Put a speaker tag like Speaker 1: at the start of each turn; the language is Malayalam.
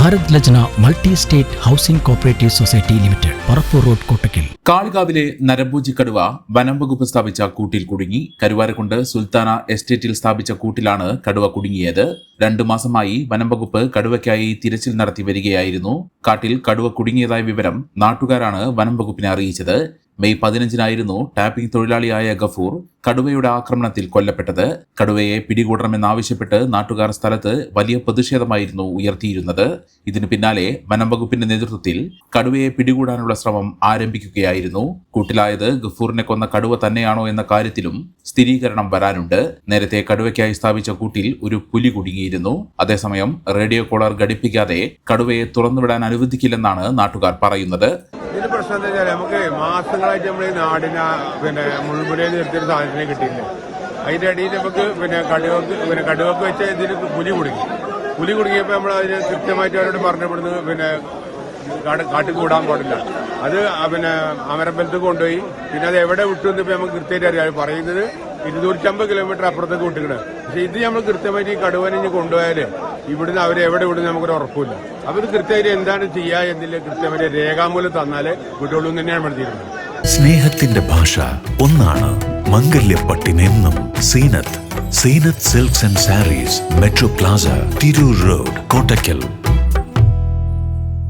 Speaker 1: Bharat Lajna multi state housing cooperative society limited Parappur road Kottakkal.
Speaker 2: കാളികാവിലെ നരമ്പൂജി കടുവ വനം വകുപ്പ് സ്ഥാപിച്ച കൂട്ടിൽ കുടുങ്ങി. കരുവാരക്കുണ്ട് സുൽത്താന എസ്റ്റേറ്റിൽ സ്ഥാപിച്ച കൂട്ടിലാണ് കടുവ കുടുങ്ങിയത്. രണ്ടു മാസമായി വനം വകുപ്പ് കടുവയ്ക്കായി തിരച്ചിൽ നടത്തി വരികയായിരുന്നു. കാട്ടിൽ കടുവ കുടുങ്ങിയതായ വിവരം നാട്ടുകാരാണ് വനം വകുപ്പിനെ അറിയിച്ചത്. മെയ് പതിനഞ്ചിനായിരുന്നു ടാപ്പിംഗ് തൊഴിലാളിയായ ഗഫൂർ കടുവയുടെ ആക്രമണത്തിൽ കൊല്ലപ്പെട്ടത്. കടുവയെ പിടികൂടണമെന്നാവശ്യപ്പെട്ട് നാട്ടുകാർ സ്ഥലത്ത് വലിയ പ്രതിഷേധമായിരുന്നു ഉയർത്തിയിരുന്നത്. ഇതിനു പിന്നാലെ വനം വകുപ്പിന്റെ നേതൃത്വത്തിൽ കടുവയെ പിടികൂടാനുള്ള ശ്രമം ആരംഭിക്കുകയായിരുന്നു. കൂട്ടിലായത് ഗഫൂറിനെ കൊന്ന കടുവ തന്നെയാണോ എന്ന കാര്യത്തിലും സ്ഥിരീകരണം വരാനുണ്ട്. നേരത്തെ കടുവയ്ക്കായി സ്ഥാപിച്ച കൂട്ടിൽ ഒരു പുലി കുടുങ്ങിയിരുന്നു. അതേസമയം റേഡിയോ കോളർ ഘടിപ്പിക്കാതെ കടുവയെ തുറന്നുവിടാൻ അനുവദിക്കില്ലെന്നാണ് നാട്ടുകാർ പറയുന്നത്.
Speaker 3: ഇതിന് പ്രശ്നം എന്താ വെച്ചാൽ നമുക്ക് മാസങ്ങളായിട്ട് നമ്മൾ ഈ നാടിന് പിന്നെ മുൾമുനയിൽ നിർത്തിയൊരു സാധനത്തിനെ അതിന്റെ അടിയിൽ നമുക്ക് പിന്നെ കടുവക്ക് പിന്നെ കടുവക്ക് വെച്ച ഇതിന് പുലി കുടുങ്ങി. പുലി കുടുങ്ങിയപ്പോൾ നമ്മൾ അതിന് കൃത്യമായിട്ട് അവരോട് പറഞ്ഞപ്പെടുന്നത് പിന്നെ കാട് കാട്ടിൽ കൂടാൻ പാടില്ല. അത് പിന്നെ അമരമ്പലത്ത് കൊണ്ടുപോയി. പിന്നെ അത് എവിടെ വിട്ടു എന്ന് നമുക്ക് കൃത്യമായിട്ട് അറിയാം. പറയുന്നത് ഇരുന്നൂറ്റമ്പത് കിലോമീറ്റർ അപ്പുറത്തേക്ക് വിട്ടിക്കണം പക്ഷെ ഇത് നമ്മൾ കൃത്യമായിട്ട് ഈ കടുവനെ കൊണ്ടുപോയാൽ ഇവിടുന്ന് അവരെ എവിടെ വിടുന്ന നമുക്കൊരു ഉറപ്പില്ല അവർ കൃത്യമായിട്ട് എന്താണ് ചെയ്യുക എന്നില്ല കൃത്യമായിട്ട് രേഖാമൂലം തന്നാലേ വിട്ടുള്ളൂ തന്നെയാണ് പഠിച്ചിരുന്നത്
Speaker 4: സ്നേഹത്തിന്റെ ഭാഷ ഒന്നാണ് മംഗല്യപ്പട്ടിനെന്നും Seenath. Seenath silks and sarees metro plaza Tirur road Kottakkal.